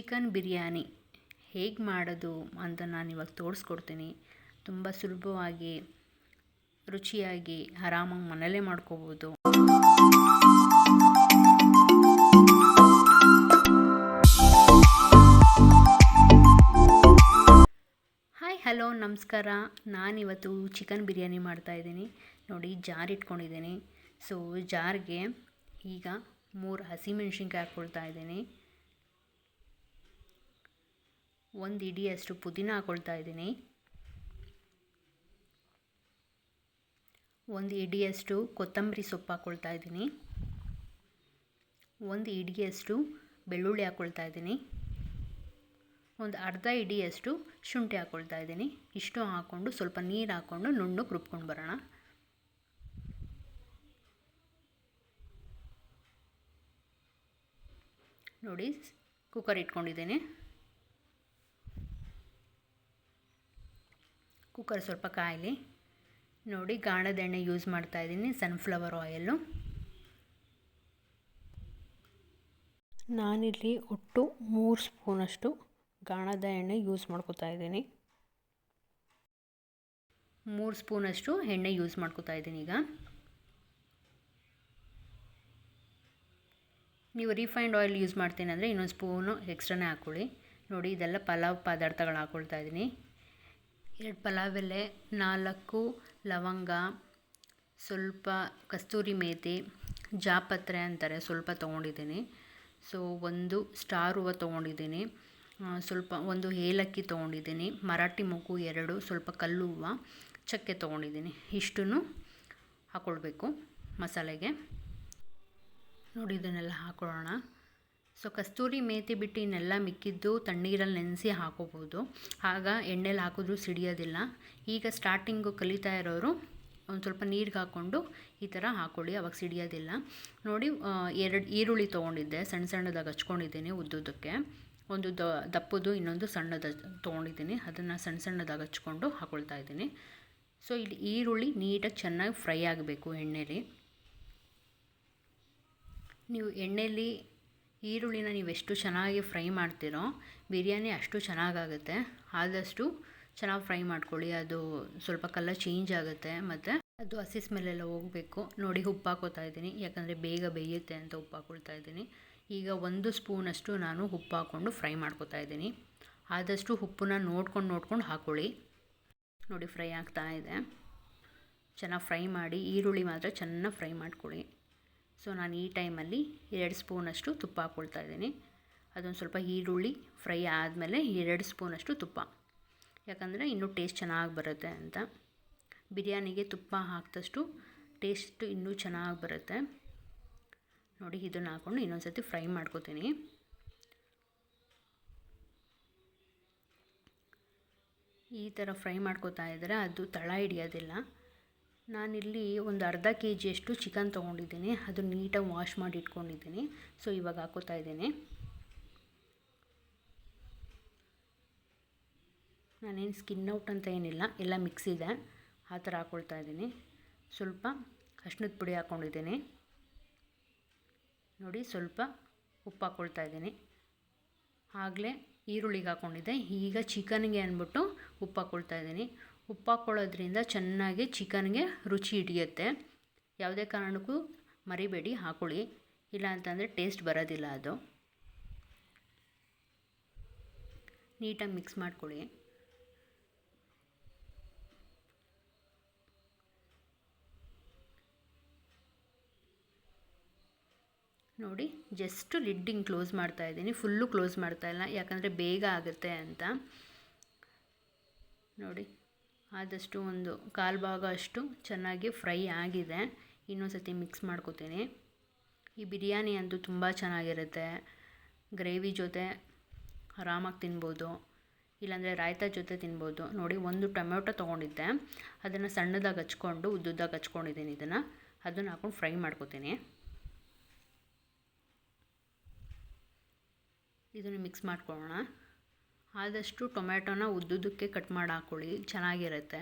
Chicken biryani ಹೇಗೆ ಮಾಡೋದು ಅಂತ ನಾನು ಇವಾಗ ತೋರಿಸ್ಕೊಡ್ತೀನಿ. ತುಂಬ ಸುಲಭವಾಗಿ, ರುಚಿಯಾಗಿ, ಆರಾಮಾಗಿ ಮನೇಲೇ ಮಾಡ್ಕೋಬೋದು. ಹಾಯ್, ಹಲೋ, ನಮಸ್ಕಾರ. ನಾನಿವತ್ತು ಚಿಕನ್ ಬಿರಿಯಾನಿ ಮಾಡ್ತಾಯಿದ್ದೀನಿ ನೋಡಿ, ಜಾರ್ ಇಟ್ಕೊಂಡಿದ್ದೀನಿ. ಸೊ, ಜಾರ್ಗೆ ಈಗ ಮೂರು ಹಸಿಮೆಣ್ಸಿನ್ಕಾಯಿ ಹಾಕ್ಕೊಳ್ತಾ ಇದ್ದೀನಿ. ಒಂದು ಇಡಿಯಷ್ಟು ಪುದೀನ ಹಾಕ್ಕೊಳ್ತಾ ಇದ್ದೀನಿ. ಒಂದು ಇಡಿಯಷ್ಟು ಕೊತ್ತಂಬರಿ ಸೊಪ್ಪು ಹಾಕ್ಕೊಳ್ತಾ ಇದ್ದೀನಿ. ಒಂದು ಇಡಿಯಷ್ಟು ಬೆಳ್ಳುಳ್ಳಿ ಹಾಕ್ಕೊಳ್ತಾ ಇದ್ದೀನಿ. ಒಂದು ಅರ್ಧ ಇಡಿಯಷ್ಟು ಶುಂಠಿ ಹಾಕ್ಕೊಳ್ತಾ ಇದ್ದೀನಿ. ಇಷ್ಟು ಹಾಕ್ಕೊಂಡು ಸ್ವಲ್ಪ ನೀರು ಹಾಕ್ಕೊಂಡು ನುಣ್ಣಗೆ ರುಬ್ಕೊಂಡು ಬರೋಣ. ನೋಡಿ ಕುಕ್ಕರ್ ಇಟ್ಕೊಂಡಿದ್ದೀನಿ. ಕುಕ್ಕರ್ ಸ್ವಲ್ಪ ಕಾಯಲಿ. ನೋಡಿ ಗಾಣದ ಎಣ್ಣೆ ಯೂಸ್ ಮಾಡ್ತಾ ಇದ್ದೀನಿ ಸನ್ಫ್ಲವರ್ ಆಯಲ್ಲು ನಾನಿಲ್ಲಿ ಒಟ್ಟು ಮೂರು ಸ್ಪೂನಷ್ಟು ಗಾಣದ ಎಣ್ಣೆ ಯೂಸ್ ಮಾಡ್ಕೋತಾ ಇದ್ದೀನಿ. ಮೂರು ಸ್ಪೂನಷ್ಟು ಎಣ್ಣೆ ಯೂಸ್ ಮಾಡ್ಕೋತಾ ಇದ್ದೀನಿ ಈಗ. ನೀವು ರಿಫೈನ್ಡ್ ಆಯಿಲ್ ಯೂಸ್ ಮಾಡ್ತೀನಿ ಅಂದರೆ ಇನ್ನೊಂದು ಸ್ಪೂನು ಎಕ್ಸ್ಟ್ರಾನೇ ಹಾಕ್ಕೊಳ್ಳಿ. ನೋಡಿ, ಇದೆಲ್ಲ ಪಲಾವ್ ಪದಾರ್ಥಗಳು ಹಾಕ್ಕೊಳ್ತಾ ಇದ್ದೀನಿ. ಎರಡು ಪಲಾವ್ ಎಲೆ ನಾಲ್ಕು ಲವಂಗ, ಸ್ವಲ್ಪ ಕಸ್ತೂರಿ ಮೇಥಿ ಜಾಪತ್ರೆ ಅಂತಾರೆ, ಸ್ವಲ್ಪ ತೊಗೊಂಡಿದ್ದೀನಿ. ಸೊ, ಒಂದು ಸ್ಟಾರ್ ಹೂವು ತೊಗೊಂಡಿದ್ದೀನಿ. ಸ್ವಲ್ಪ ಒಂದು ಏಲಕ್ಕಿ ತೊಗೊಂಡಿದ್ದೀನಿ. ಮರಾಠಿ ಮೊಗ್ಗು ಎರಡು, ಸ್ವಲ್ಪ ಕಲ್ಲು ಹೂವು, ಚಕ್ಕೆ ತೊಗೊಂಡಿದ್ದೀನಿ. ಇಷ್ಟನ್ನು ಹಾಕ್ಕೊಳ್ಬೇಕು ಮಸಾಲೆಗೆ. ನೋಡಿ, ಇದನ್ನೆಲ್ಲ ಹಾಕೊಳ್ಳೋಣ. ಸೊ ಕಸ್ತೂರಿ ಮೇತಿ ಬಿಟ್ಟು ಇನ್ನೆಲ್ಲ ಮಿಕ್ಕಿದ್ದು ತಣ್ಣೀರಲ್ಲಿ ನೆನೆಸಿ ಹಾಕೋಬೋದು. ಆಗ ಎಣ್ಣೆಲಿ ಹಾಕಿದ್ರೂ ಸಿಡಿಯೋದಿಲ್ಲ. ಈಗ ಸ್ಟಾರ್ಟಿಂಗು ಕಲಿತಾ ಇರೋರು ಒಂದು ಸ್ವಲ್ಪ ನೀರಿಗೆ ಹಾಕ್ಕೊಂಡು ಈ ಥರ ಹಾಕ್ಕೊಳ್ಳಿ ಅವಾಗ ಸಿಡಿಯೋದಿಲ್ಲ. ನೋಡಿ ಎರಡು ಈರುಳ್ಳಿ ತೊಗೊಂಡಿದ್ದೆ ಸಣ್ಣ ಸಣ್ಣದಾಗಿ ಹಚ್ಕೊಂಡಿದ್ದೀನಿ ಉದ್ದುದಕ್ಕೆ ಒಂದು ದ, ದಪ್ಪದು ಇನ್ನೊಂದು ಸಣ್ಣದ ತೊಗೊಂಡಿದ್ದೀನಿ, ಅದನ್ನು ಸಣ್ಣ ಸಣ್ಣದಾಗಿ ಹಚ್ಕೊಂಡು ಹಾಕ್ಕೊಳ್ತಾ ಇದ್ದೀನಿ. ಸೊ ಇಲ್ಲಿ ಈರುಳ್ಳಿ ನೀಟಾಗಿ ಚೆನ್ನಾಗಿ ಫ್ರೈ ಆಗಬೇಕು ಎಣ್ಣೆಲಿ. ನೀವು ಎಣ್ಣೆಲಿ ಈರುಳ್ಳಿನ ನೀವು ಎಷ್ಟು ಚೆನ್ನಾಗಿ ಫ್ರೈ ಮಾಡ್ತೀರೋ, ಬಿರಿಯಾನಿ ಅಷ್ಟು ಚೆನ್ನಾಗಾಗುತ್ತೆ. ಆದಷ್ಟು ಚೆನ್ನಾಗಿ ಫ್ರೈ ಮಾಡ್ಕೊಳ್ಳಿ. ಅದು ಸ್ವಲ್ಪ ಕಲರ್ ಚೇಂಜ್ ಆಗುತ್ತೆ. ಮತ್ತು ಅದು ಹಸಿ ಸ್ಮೆಲ್ಲೆಲ್ಲ ಹೋಗಬೇಕು. ನೋಡಿ ಉಪ್ಪು ಹಾಕೋತಾ ಇದ್ದೀನಿ. ಯಾಕಂದರೆ ಬೇಗ ಬೇಯುತ್ತೆ ಅಂತ ಉಪ್ಪು ಹಾಕೊಳ್ತಾ ಇದ್ದೀನಿ. ಈಗ ಒಂದು ಸ್ಪೂನಷ್ಟು ನಾನು ಉಪ್ಪು ಹಾಕ್ಕೊಂಡು ಫ್ರೈ ಮಾಡ್ಕೊತಾ ಇದ್ದೀನಿ. ಆದಷ್ಟು ಉಪ್ಪನ್ನ ನೋಡ್ಕೊಂಡು ನೋಡ್ಕೊಂಡು ಹಾಕ್ಕೊಳ್ಳಿ ನೋಡಿ ಫ್ರೈ ಆಗ್ತಾ ಇದೆ. ಚೆನ್ನಾಗಿ ಫ್ರೈ ಮಾಡಿ ಈರುಳ್ಳಿ ಮಾತ್ರ ಚೆನ್ನಾಗಿ ಫ್ರೈ ಮಾಡ್ಕೊಳ್ಳಿ. ಸೊ ನಾನು ಈ ಟೈಮಲ್ಲಿ ಎರಡು ಸ್ಪೂನಷ್ಟು ತುಪ್ಪ ಹಾಕ್ಕೊಳ್ತಾ ಇದ್ದೀನಿ. ಅದೊಂದು ಸ್ವಲ್ಪ ಈರುಳ್ಳಿ ಫ್ರೈ ಆದಮೇಲೆ ಎರಡು ಸ್ಪೂನಷ್ಟು ತುಪ್ಪ. ಯಾಕಂದರೆ ಇನ್ನೂ ಟೇಸ್ಟ್ ಚೆನ್ನಾಗಿ ಬರುತ್ತೆ ಅಂತ. ಬಿರಿಯಾನಿಗೆ ತುಪ್ಪ ಹಾಕಿದಷ್ಟು ಟೇಸ್ಟು ಇನ್ನೂ ಚೆನ್ನಾಗಿ ಬರುತ್ತೆ. ನೋಡಿ, ಇದನ್ನು ಹಾಕ್ಕೊಂಡು ಇನ್ನೊಂದು ಸರ್ತಿ ಫ್ರೈ ಮಾಡ್ಕೋತೀನಿ. ಈ ಥರ ಫ್ರೈ ಮಾಡ್ಕೋತಾ ಇದ್ದರೆ ಅದು ತಳ ಹಿಡಿಯೋದಿಲ್ಲ. ನಾನಿಲ್ಲಿ ಒಂದು ಅರ್ಧ ಕೆ ಜಿಯಷ್ಟು ಚಿಕನ್ ತೊಗೊಂಡಿದ್ದೀನಿ. ಅದು ನೀಟಾಗಿ ವಾಶ್ ಮಾಡಿ ಇಟ್ಕೊಂಡಿದ್ದೀನಿ ಸೊ, ಇವಾಗ ಹಾಕೋತಾ ಇದ್ದೀನಿ. ನಾನೇನು ಸ್ಕಿನ್ ಔಟ್ ಅಂತ ಏನಿಲ್ಲ. ಎಲ್ಲ ಮಿಕ್ಸ್ ಇದೆ. ಆ ಥರ ಹಾಕ್ಕೊಳ್ತಾ ಇದ್ದೀನಿ. ಸ್ವಲ್ಪ ಅಶ್ನದ ಪುಡಿ ಹಾಕ್ಕೊಂಡಿದ್ದೀನಿ ನೋಡಿ, ಸ್ವಲ್ಪ ಉಪ್ಪು ಹಾಕ್ಕೊಳ್ತಾ ಇದ್ದೀನಿ. ಆಗಲೇ ಈರುಳ್ಳಿಗೆ ಹಾಕ್ಕೊಂಡಿದ್ದೆ ಈಗ ಚಿಕನ್ಗೆ ಅಂದ್ಬಿಟ್ಟು ಉಪ್ಪು ಹಾಕ್ಕೊಳ್ತಾ ಇದ್ದೀನಿ. ಉಪ್ಪು ಹಾಕ್ಕೊಳ್ಳೋದ್ರಿಂದ ಚೆನ್ನಾಗಿ ಚಿಕನ್ಗೆ ರುಚಿ ಹಿಡಿಯುತ್ತೆ. ಯಾವುದೇ ಕಾರಣಕ್ಕೂ ಮರಿಬೇಡಿ, ಹಾಕೊಳ್ಳಿ. ಇಲ್ಲ ಅಂತಂದರೆ ಟೇಸ್ಟ್ ಬರೋದಿಲ್ಲ ಅದು. ನೀಟಾಗಿ ಮಿಕ್ಸ್ ಮಾಡ್ಕೊಳ್ಳಿ. ನೋಡಿ, ಜಸ್ಟ್ ಲಿಡ್ಡಿಂಗ್ ಕ್ಲೋಸ್ ಮಾಡ್ತಾ ಇದ್ದೀನಿ. ಫುಲ್ಲು ಕ್ಲೋಸ್ ಮಾಡ್ತಾ ಇಲ್ಲ. ಯಾಕಂದರೆ ಬೇಗ ಆಗುತ್ತೆ ಅಂತ. ನೋಡಿ ಆದಷ್ಟು ಒಂದು ಕಾಲು ಭಾಗ ಅಷ್ಟು ಚೆನ್ನಾಗಿ ಫ್ರೈ ಆಗಿದೆ. ಇನ್ನೊಂದು ಸತಿ ಮಿಕ್ಸ್ ಮಾಡ್ಕೋತೀನಿ. ಈ ಬಿರಿಯಾನಿ ಅಂತೂ ತುಂಬ ಚೆನ್ನಾಗಿರುತ್ತೆ. ಗ್ರೇವಿ ಜೊತೆ ಆರಾಮಾಗಿ ತಿನ್ಬೋದು. ಇಲ್ಲಾಂದರೆ ರಾಯ್ತ ಜೊತೆ ತಿನ್ಬೋದು. ನೋಡಿ, ಒಂದು ಟೊಮೆಟೊ ತೊಗೊಂಡಿದ್ದೆ. ಅದನ್ನು ಸಣ್ಣದಾಗಿ ಹಚ್ಕೊಂಡು, ಉದ್ದುದ್ದಾಗಿ ಹಚ್ಕೊಂಡಿದ್ದೀನಿ ಇದನ್ನು. ಅದನ್ನು ಹಾಕ್ಕೊಂಡು ಫ್ರೈ ಮಾಡ್ಕೋತೀನಿ. ಇದನ್ನು ಮಿಕ್ಸ್ ಮಾಡ್ಕೊಳ್ಳೋಣ. ಆದಷ್ಟು ಟೊಮೆಟೊನ ಉದ್ದುದ್ದಕ್ಕೆ ಕಟ್ ಮಾಡಿ ಹಾಕ್ಕೊಳ್ಳಿ ಚೆನ್ನಾಗಿರುತ್ತೆ.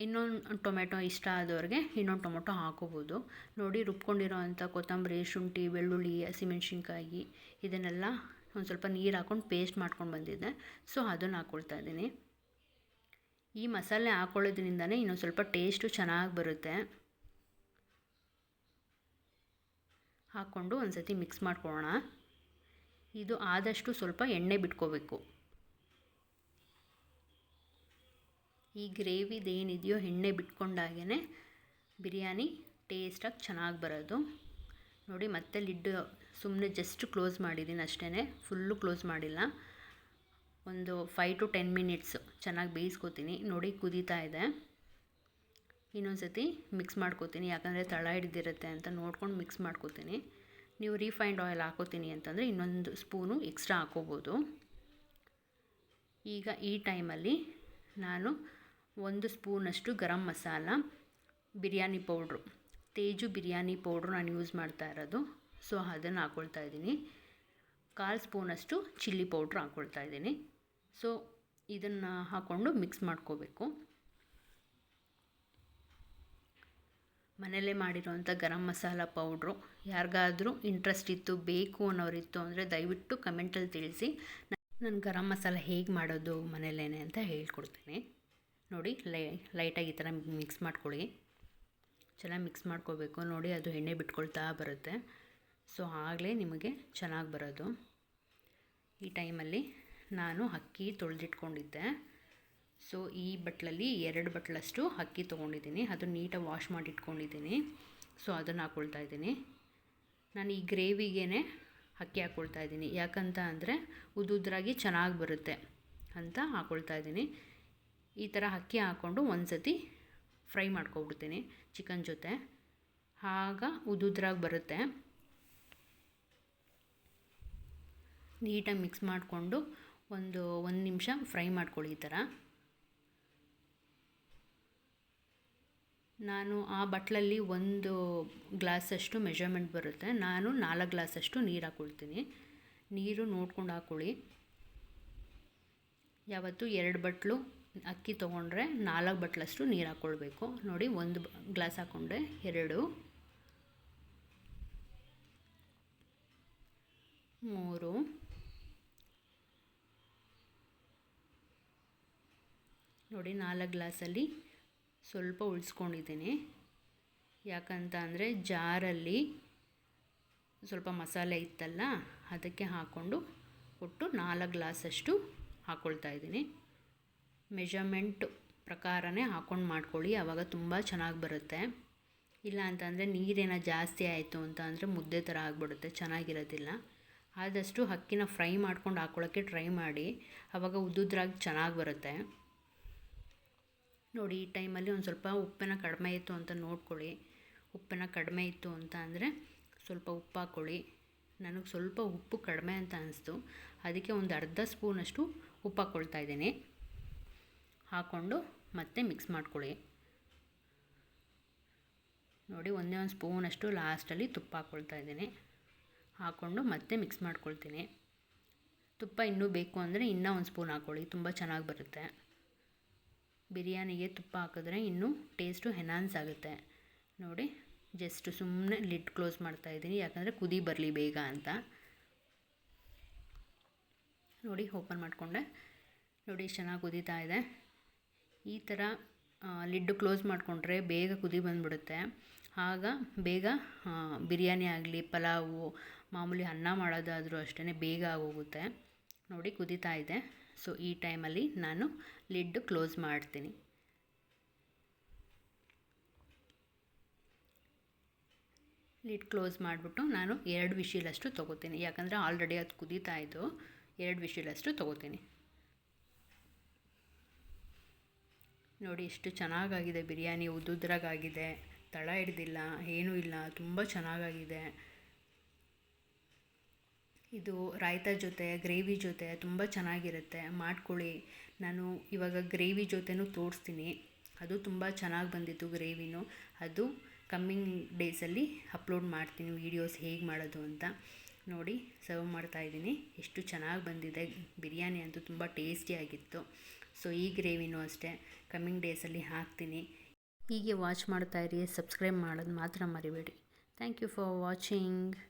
ಇನ್ನೊಂದು ಟೊಮೆಟೊ ಇಷ್ಟ ಆದವ್ರಿಗೆ ಇನ್ನೊಂದು ಟೊಮೆಟೊ ಹಾಕೋಬೋದು. ನೋಡಿ ರುಬ್ಕೊಂಡಿರೋ ಅಂಥ ಕೊತ್ತಂಬರಿ, ಶುಂಠಿ, ಬೆಳ್ಳುಳ್ಳಿ, ಹಸಿಮೆಣ್ಸಿನ್ಕಾಯಿ ಇದನ್ನೆಲ್ಲ ಒಂದು ಸ್ವಲ್ಪ ನೀರು ಹಾಕ್ಕೊಂಡು ಪೇಸ್ಟ್ ಮಾಡ್ಕೊಂಡು ಬಂದಿದ್ದೆ ಸೊ, ಅದನ್ನು ಹಾಕ್ಕೊಳ್ತಾ ಇದ್ದೀನಿ. ಈ ಮಸಾಲೆ ಹಾಕ್ಕೊಳ್ಳೋದ್ರಿಂದನೇ ಇನ್ನೊಂದು ಸ್ವಲ್ಪ ಟೇಸ್ಟು ಚೆನ್ನಾಗಿ ಬರುತ್ತೆ. ಹಾಕ್ಕೊಂಡು ಒಂದು ಸತಿ ಮಿಕ್ಸ್ ಮಾಡ್ಕೊಳ್ಳೋಣ. ಇದು ಆದಷ್ಟು ಸ್ವಲ್ಪ ಎಣ್ಣೆ ಬಿಟ್ಕೋಬೇಕು. ಈ ಗ್ರೇವಿದೇನಿದೆಯೋ ಎಣ್ಣೆ ಬಿಟ್ಕೊಂಡಾಗೇ ಬಿರಿಯಾನಿ ಟೇಸ್ಟಾಗಿ ಚೆನ್ನಾಗಿ ಬರೋದು. ನೋಡಿ ಮತ್ತೆ ಲಿಡ್ ಸುಮ್ಮನೆ ಜಸ್ಟ್ ಕ್ಲೋಸ್ ಮಾಡಿದ್ದೀನಿ ಅಷ್ಟೇ ಫುಲ್ಲು ಕ್ಲೋಸ್ ಮಾಡಿಲ್ಲ. ಒಂದು ಫೈವ್ ಟು ಟೆನ್ ಮಿನಿಟ್ಸು ಚೆನ್ನಾಗಿ ಬೇಯಿಸ್ಕೊತೀನಿ. ನೋಡಿ ಕುದೀತಾ ಇದೆ. ಇನ್ನೊಂದು ಸತಿ ಮಿಕ್ಸ್ ಮಾಡ್ಕೋತೀನಿ. ಯಾಕಂದರೆ ತಳ ಹಿಡ್ದಿರುತ್ತೆ ಅಂತ ನೋಡ್ಕೊಂಡು ಮಿಕ್ಸ್ ಮಾಡ್ಕೋತೀನಿ. ನೀವು ರೀಫೈಂಡ್ ಆಯಿಲ್ ಹಾಕೋತೀನಿ ಅಂತಂದರೆ ಇನ್ನೊಂದು ಸ್ಪೂನು ಎಕ್ಸ್ಟ್ರಾ ಹಾಕೋಬೋದು. ಈಗ ಈ ಟೈಮಲ್ಲಿ ನಾನು ಒಂದು ಸ್ಪೂನಷ್ಟು ಗರಂ ಮಸಾಲ, ಬಿರಿಯಾನಿ ಪೌಡ್ರು ತೇಜು ಬಿರಿಯಾನಿ ಪೌಡ್ರು ನಾನು ಯೂಸ್ ಮಾಡ್ತಾ ಇರೋದು. ಸೊ ಅದನ್ನು ಹಾಕ್ಕೊಳ್ತಾ ಇದ್ದೀನಿ. ಕಾಲು ಸ್ಪೂನಷ್ಟು ಚಿಲ್ಲಿ ಪೌಡ್ರ್ ಹಾಕ್ಕೊಳ್ತಾ ಇದ್ದೀನಿ. ಸೊ ಇದನ್ನು ಹಾಕ್ಕೊಂಡು ಮಿಕ್ಸ್ ಮಾಡ್ಕೋಬೇಕು. ಮನೆಯಲ್ಲೇ ಮಾಡಿರೋವಂಥ ಗರಂ ಮಸಾಲ ಪೌಡ್ರು ಯಾರಿಗಾದರೂ ಇಂಟ್ರೆಸ್ಟ್ ಇತ್ತು, ಬೇಕು ಅನ್ನೋರಿತ್ತು ಅಂದರೆ ದಯವಿಟ್ಟು ಕಮೆಂಟಲ್ಲಿ ತಿಳಿಸಿ. ನಾನು ಗರಂ ಮಸಾಲ ಹೇಗೆ ಮಾಡೋದು ಮನೇಲೇನೆ ಅಂತ ಹೇಳ್ಕೊಡ್ತೀನಿ. ನೋಡಿ, ಲೈ ಲೈಟಾಗಿ ಈ ಥರ ಮಿಕ್ಸ್ ಮಾಡ್ಕೊಳ್ಳಿ. ಚೆನ್ನಾಗಿ ಮಿಕ್ಸ್ ಮಾಡ್ಕೋಬೇಕು. ನೋಡಿ, ಅದು ಎಣ್ಣೆ ಬಿಟ್ಕೊಳ್ತಾ ಬರುತ್ತೆ. ಸೊ ಆಗಲೇ ನಿಮಗೆ ಚೆನ್ನಾಗಿ ಬರೋದು. ಈ ಟೈಮಲ್ಲಿ ನಾನು ಅಕ್ಕಿ ತೊಳೆದಿಟ್ಕೊಂಡಿದ್ದೆ. ಸೊ ಈ ಬಟ್ಲಲ್ಲಿ ಎರಡು ಬಟ್ಲಷ್ಟು ಅಕ್ಕಿ ತೊಗೊಂಡಿದ್ದೀನಿ. ಅದು ನೀಟಾಗಿ ವಾಶ್ ಮಾಡಿಟ್ಕೊಂಡಿದ್ದೀನಿ. ಸೊ ಅದನ್ನು ಹಾಕ್ಕೊಳ್ತಾ ಇದ್ದೀನಿ. ನಾನು ಈ ಗ್ರೇವಿಗೇ ಅಕ್ಕಿ ಹಾಕ್ಕೊಳ್ತಾ ಇದ್ದೀನಿ. ಯಾಕಂತ ಅಂದರೆ ಉದುದ್ರಾಗಿ ಚೆನ್ನಾಗಿ ಬರುತ್ತೆ ಅಂತ ಹಾಕ್ಕೊಳ್ತಾ ಇದ್ದೀನಿ. ಈ ಥರ ಅಕ್ಕಿ ಹಾಕ್ಕೊಂಡು ಒಂದು ಸತಿ ಫ್ರೈ ಮಾಡ್ಕೊಬಿಡ್ತೀನಿ ಚಿಕನ್ ಜೊತೆ. ಆಗ ಉದುದ್ರಾಗಿ ಬರುತ್ತೆ. ನೀಟಾಗಿ ಮಿಕ್ಸ್ ಮಾಡಿಕೊಂಡು ಒಂದು ಒಂದು ನಿಮಿಷ ಫ್ರೈ ಮಾಡ್ಕೊಳ್ಳಿ ಈ ಥರ ನಾನು ಆ ಬಟ್ಲಲ್ಲಿ ಒಂದು ಗ್ಲಾಸಷ್ಟು ಮೆಷರ್ಮೆಂಟ್ ಬರುತ್ತೆ. ನಾನು ನಾಲ್ಕು ಗ್ಲಾಸಷ್ಟು ನೀರು ಹಾಕ್ಕೊಳ್ತೀನಿ ನೀರು ನೋಡ್ಕೊಂಡು ಹಾಕೊಳ್ಳಿ. ಯಾವತ್ತು ಎರಡು ಬಟ್ಲು ಅಕ್ಕಿ ತೊಗೊಂಡ್ರೆ ನಾಲ್ಕು ಬಟ್ಲಷ್ಟು ನೀರು ಹಾಕ್ಕೊಳ್ಬೇಕು ನೋಡಿ, ಒಂದು ಗ್ಲಾಸ್ ಹಾಕ್ಕೊಂಡ್ರೆ ಎರಡು. ಮೂರು. ನೋಡಿ, ನಾಲ್ಕು ಗ್ಲಾಸಲ್ಲಿ ಸ್ವಲ್ಪ ಉಳಿಸ್ಕೊಂಡಿದ್ದೀನಿ. ಯಾಕಂತ ಅಂದರೆ ಜಾರಲ್ಲಿ ಸ್ವಲ್ಪ ಮಸಾಲೆ ಇತ್ತಲ್ಲ, ಅದಕ್ಕೆ ಹಾಕ್ಕೊಂಡು ಒಟ್ಟು ನಾಲ್ಕು ಗ್ಲಾಸಷ್ಟು ಹಾಕ್ಕೊಳ್ತಾ ಇದ್ದೀನಿ. ಮೆಜರ್ಮೆಂಟ್ ಪ್ರಕಾರನೇ ಹಾಕ್ಕೊಂಡು ಮಾಡ್ಕೊಳ್ಳಿ ಆವಾಗ ತುಂಬ ಚೆನ್ನಾಗಿ ಬರುತ್ತೆ. ಇಲ್ಲ ಅಂತಂದರೆ ನೀರೇನೋ ಜಾಸ್ತಿ ಆಯಿತು ಅಂತ ಅಂದರೆ ಮುದ್ದೆ ಥರ ಆಗಿಬಿಡುತ್ತೆ, ಚೆನ್ನಾಗಿರೋದಿಲ್ಲ. ಆದಷ್ಟು ಅಕ್ಕಿನ ಫ್ರೈ ಮಾಡ್ಕೊಂಡು ಹಾಕ್ಕೊಳ್ಳೋಕ್ಕೆ ಟ್ರೈ ಮಾಡಿ ಆವಾಗ ಉದ್ದುದ್ರಾಗಿ ಚೆನ್ನಾಗಿ ಬರುತ್ತೆ. ನೋಡಿ, ಈ ಟೈಮಲ್ಲಿ ಒಂದು ಸ್ವಲ್ಪ ಉಪ್ಪಿನ ಕಡಿಮೆ ಇತ್ತು ಅಂತ ನೋಡ್ಕೊಳ್ಳಿ. ಉಪ್ಪಿನ ಕಡಿಮೆ ಇತ್ತು ಅಂತ ಅಂದರೆ ಸ್ವಲ್ಪ ಉಪ್ಪು ಹಾಕ್ಕೊಳ್ಳಿ ನನಗೆ ಸ್ವಲ್ಪ ಉಪ್ಪು ಕಡಿಮೆ ಅಂತ ಅನಿಸ್ತು. ಅದಕ್ಕೆ ಒಂದು ಅರ್ಧ ಸ್ಪೂನಷ್ಟು ಉಪ್ಪು ಹಾಕ್ಕೊಳ್ತಾ ಇದ್ದೀನಿ. ಹಾಕ್ಕೊಂಡು ಮತ್ತೆ ಮಿಕ್ಸ್ ಮಾಡ್ಕೊಳ್ಳಿ. ನೋಡಿ, ಒಂದೇ ಒಂದು ಸ್ಪೂನಷ್ಟು ಲಾಸ್ಟಲ್ಲಿ ತುಪ್ಪ ಹಾಕ್ಕೊಳ್ತಾ ಇದ್ದೀನಿ. ಹಾಕ್ಕೊಂಡು ಮತ್ತೆ ಮಿಕ್ಸ್ ಮಾಡ್ಕೊಳ್ತೀನಿ. ತುಪ್ಪ ಇನ್ನೂ ಬೇಕು ಅಂದರೆ ಇನ್ನೂ ಒಂದು ಸ್ಪೂನ್ ಹಾಕ್ಕೊಳ್ಳಿ ತುಂಬ ಚೆನ್ನಾಗಿ ಬರುತ್ತೆ. ಬಿರಿಯಾನಿಗೆ ತುಪ್ಪ ಹಾಕಿದ್ರೆ ಇನ್ನೂ ಟೇಸ್ಟು ಹೆನಾನ್ಸ್ ಆಗುತ್ತೆ. ನೋಡಿ ಜಸ್ಟ್ ಸುಮ್ಮನೆ ಲಿಡ್ ಕ್ಲೋಸ್ ಮಾಡ್ತಾಯಿದ್ದೀನಿ ಯಾಕಂದರೆ ಕುದಿ ಬರಲಿ ಬೇಗ ಅಂತ. ನೋಡಿ ಓಪನ್ ಮಾಡಿಕೊಂಡೆ. ನೋಡಿ, ಚೆನ್ನಾಗಿ ಕುದೀತಾ ಇದೆ. ಈ ಥರ ಲಿಡ್ಡು ಕ್ಲೋಸ್ ಮಾಡಿಕೊಂಡ್ರೆ ಬೇಗ ಕುದಿ ಬಂದುಬಿಡುತ್ತೆ. ಆಗ ಬೇಗ ಬಿರಿಯಾನಿ ಆಗಲಿ, ಪಲಾವು, ಮಾಮೂಲಿ ಅನ್ನ ಮಾಡೋದಾದರೂ ಅಷ್ಟೇ ಬೇಗ ಆಗೋಗುತ್ತೆ. ನೋಡಿ ಕುದೀತಾ ಇದೆ. ಸೊ ಈ ಟೈಮಲ್ಲಿ ನಾನು ಲಿಡ್ ಕ್ಲೋಸ್ ಮಾಡ್ತೀನಿ. ಲಿಡ್ ಕ್ಲೋಸ್ ಮಾಡಿಬಿಟ್ಟು ನಾನು ಎರಡು ವಿಶಿಲಷ್ಟು ತೊಗೋತೀನಿ. ಯಾಕಂದರೆ ಆಲ್ರೆಡಿ ಅದು ಕುದೀತಾ ಇದ್ದು ಎರಡು ವಿಶಿಲಷ್ಟು ತೊಗೋತೀನಿ. ನೋಡಿ ಎಷ್ಟು ಚೆನ್ನಾಗಾಗಿದೆ. ಬಿರಿಯಾನಿ ಉದ್ದುದ್ರಾಗಾಗಿದೆ ತಳ ಹಿಡ್ದಿಲ್ಲ, ಏನೂ ಇಲ್ಲ. ತುಂಬ ಚೆನ್ನಾಗಾಗಿದೆ. ಇದು ರಾಯ್ತ ಜೊತೆ, ಗ್ರೇವಿ ಜೊತೆ ತುಂಬ ಚೆನ್ನಾಗಿರುತ್ತೆ. ಮಾಡ್ಕೊಳ್ಳಿ. ನಾನು ಇವಾಗ ಗ್ರೇವಿ ಜೊತೆನೂ ತೋರಿಸ್ತೀನಿ. ಅದು ತುಂಬ ಚೆನ್ನಾಗಿ ಬಂದಿತ್ತು ಗ್ರೇವಿನೂ. ಅದು ಕಮ್ಮಿಂಗ್ ಡೇಸಲ್ಲಿ ಅಪ್ಲೋಡ್ ಮಾಡ್ತೀನಿ ವೀಡಿಯೋಸ್ ಹೇಗೆ ಮಾಡೋದು ಅಂತ. ನೋಡಿ, ಸರ್ವ್ ಮಾಡ್ತಾಯಿದ್ದೀನಿ ಎಷ್ಟು ಚೆನ್ನಾಗಿ ಬಂದಿದೆ. ಬಿರಿಯಾನಿ ಅಂತೂ ತುಂಬ ಟೇಸ್ಟಿಯಾಗಿತ್ತು ಸೊ, ಈ ಗ್ರೇವಿನೂ ಅಷ್ಟೇ. ಕಮ್ಮಿಂಗ್ ಡೇಸಲ್ಲಿ ಹಾಕ್ತೀನಿ. ಹೀಗೆ ವಾಚ್ ಮಾಡ್ತಾ ಇರಿ, ಸಬ್ಸ್ಕ್ರೈಬ್ ಮಾಡೋದು ಮಾತ್ರ ಮರಿಬೇಡಿ. Thank you for watching.